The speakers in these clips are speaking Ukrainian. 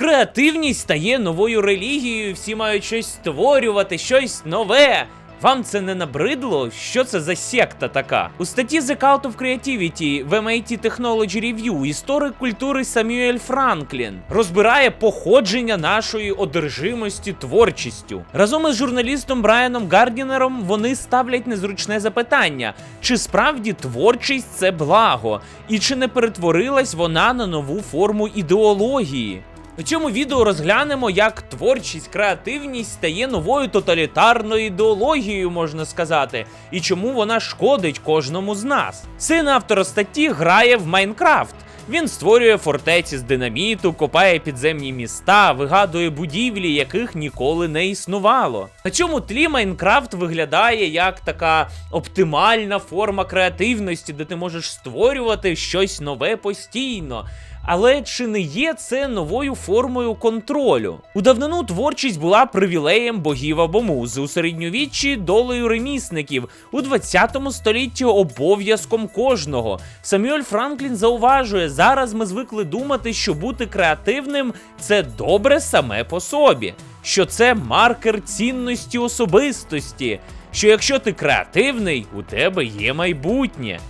Креативність стає новою релігією, всі мають щось створювати, щось нове. Вам це не набридло? Що це за секта така? У статті The Cult of Creativity в MIT Technology Review історик культури Самюель Франклін розбирає походження нашої одержимості творчістю. Разом із журналістом Брайаном Гардінером вони ставлять незручне запитання: чи справді творчість це благо, і чи не перетворилась вона на нову форму ідеології? У цьому відео розглянемо, як творчість, креативність стає новою тоталітарною ідеологією, можна сказати, і чому вона шкодить кожному з нас. Син автора статті грає в Майнкрафт. Він створює фортеці з динаміту, копає підземні міста, вигадує будівлі, яких ніколи не існувало. На цьому тлі Майнкрафт виглядає як така оптимальна форма креативності, де ти можеш створювати щось нове постійно. Але чи не є це новою формою контролю? У давнину творчість була привілеєм богів або муз, у середньовіччі долею ремісників, у 20 столітті обов'язком кожного. Самюель Франклін зауважує, зараз ми звикли думати, що бути креативним це добре саме по собі, що це маркер цінності особистості, що якщо ти креативний, у тебе є майбутнє.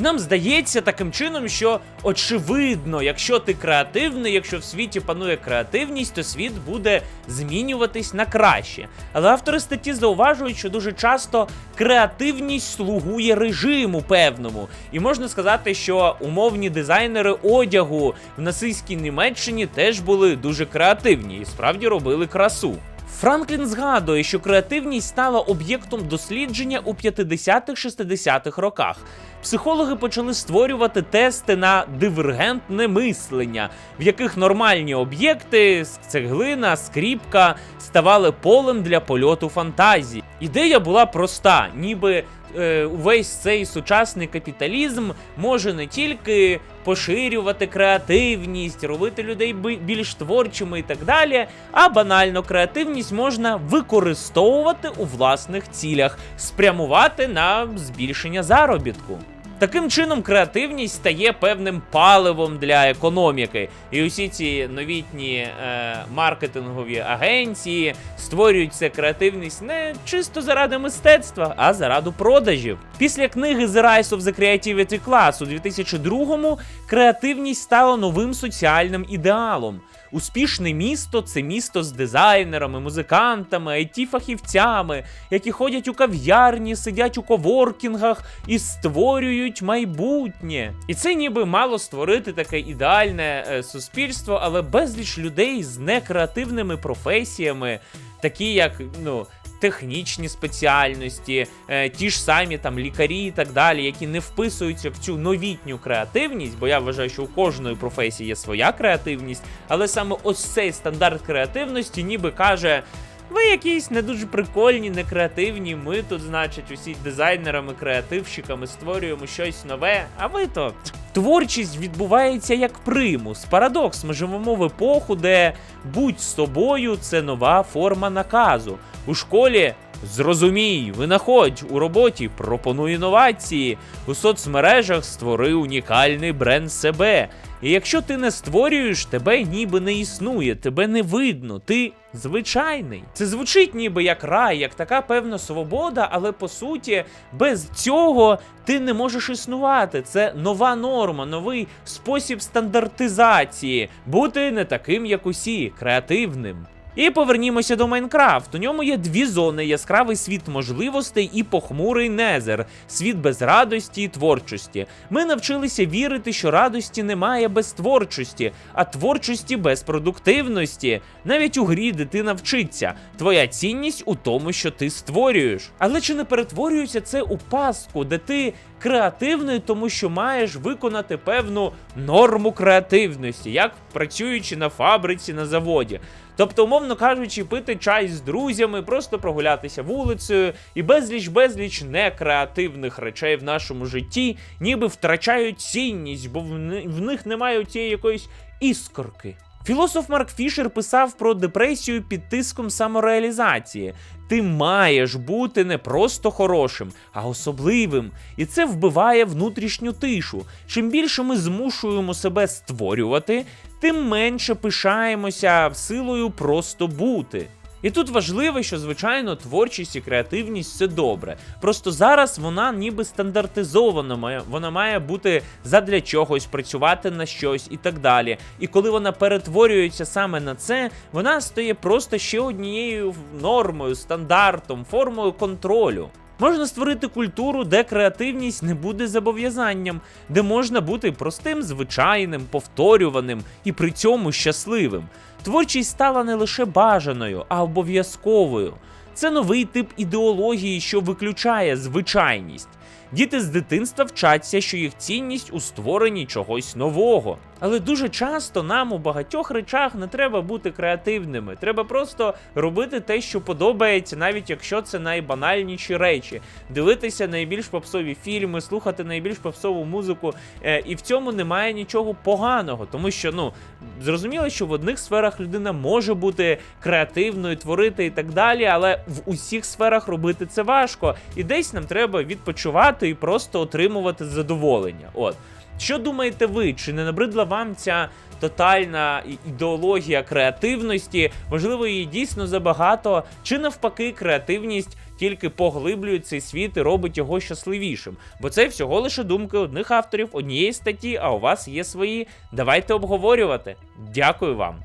І нам здається таким чином, що очевидно, якщо ти креативний, якщо в світі панує креативність, то світ буде змінюватись на краще. Але автори статті зауважують, що дуже часто креативність слугує режиму певному. І можна сказати, що умовні дизайнери одягу в нацистській Німеччині теж були дуже креативні і справді робили красу. Франклін згадує, що креативність стала об'єктом дослідження у 50-60-х роках. Психологи почали створювати тести на дивергентне мислення, в яких нормальні об'єкти, цеглина, скріпка ставали полем для польоту фантазії. Ідея була проста, ніби увесь цей сучасний капіталізм може не тільки поширювати креативність, робити людей більш творчими і так далі, а банально креативність можна використовувати у власних цілях, спрямувати на збільшення заробітку. Таким чином, креативність стає певним паливом для економіки, і усі ці новітні е, маркетингові агенції створюють цю креативність не чисто заради мистецтва, а заради продажів. Після книги The Rise of the Creativity Class у 2002-му креативність стала новим соціальним ідеалом. Успішне місто це місто з дизайнерами, музикантами, IT-фахівцями, які ходять у кав'ярні, сидять у коворкінгах і створюють майбутнє. І це ніби мало створити таке ідеальне е, суспільство, але безліч людей з некреативними професіями, такі як ну. Технічні спеціальності, е, ті ж самі там лікарі і так далі, які не вписуються в цю новітню креативність, бо я вважаю, що у кожної професії є своя креативність, але саме ось цей стандарт креативності ніби каже. Ви якісь не дуже прикольні, не креативні. Ми тут, значить, усі дизайнерами, креативщиками створюємо щось нове. А ви то творчість відбувається як примус. Парадокс. Ми живемо в епоху, де будь собою це нова форма наказу. У школі зрозумій, винаходь у роботі, пропонуй інновації. У соцмережах створи унікальний бренд себе. І якщо ти не створюєш, тебе ніби не існує, тебе не видно, ти звичайний. Це звучить ніби як рай, як така певна свобода, але по суті, без цього ти не можеш існувати. Це нова норма, новий спосіб стандартизації, бути не таким, як усі, креативним. І повернімося до Майнкрафт. У ньому є дві зони: яскравий світ можливостей і похмурий незер, світ без радості і творчості. Ми навчилися вірити, що радості немає без творчості, а творчості без продуктивності. Навіть у грі дитина вчиться. Твоя цінність у тому, що ти створюєш. Але чи не перетворюється це у пастку, де ти креативний, тому що маєш виконати певну норму креативності, як працюючи на фабриці на заводі. Тобто, умовно кажучи, пити чай з друзями, просто прогулятися вулицею і безліч безліч некреативних речей в нашому житті, ніби втрачають цінність, бо в них немає цієї якоїсь іскорки. Філософ Марк Фішер писав про депресію під тиском самореалізації. Ти маєш бути не просто хорошим, а особливим. І це вбиває внутрішню тишу. Чим більше ми змушуємо себе створювати, тим менше пишаємося силою просто бути. І тут важливо, що звичайно творчість і креативність це добре. Просто зараз вона ніби стандартизована, вона має бути задля чогось, працювати на щось і так далі. І коли вона перетворюється саме на це, вона стає просто ще однією нормою, стандартом, формою контролю. Можна створити культуру, де креативність не буде зобов'язанням, де можна бути простим, звичайним, повторюваним і при цьому щасливим. Творчість стала не лише бажаною, а обов'язковою. Це новий тип ідеології, що виключає звичайність. Діти з дитинства вчаться, що їх цінність у створенні чогось нового. Але дуже часто нам у багатьох речах не треба бути креативними. Треба просто робити те, що подобається, навіть якщо це найбанальніші речі. Дивитися найбільш попсові фільми, слухати найбільш попсову музику. Е, і в цьому немає нічого поганого, тому що ну зрозуміло, що в одних сферах людина може бути креативною, творити і так далі, але в усіх сферах робити це важко. І десь нам треба відпочивати і просто отримувати задоволення. От. Що думаєте ви? Чи не набридла вам ця тотальна ідеологія креативності? Можливо, її дійсно забагато, чи навпаки, креативність тільки поглиблює цей світ і робить його щасливішим? Бо це всього лише думки одних авторів, однієї статті, а у вас є свої. Давайте обговорювати. Дякую вам.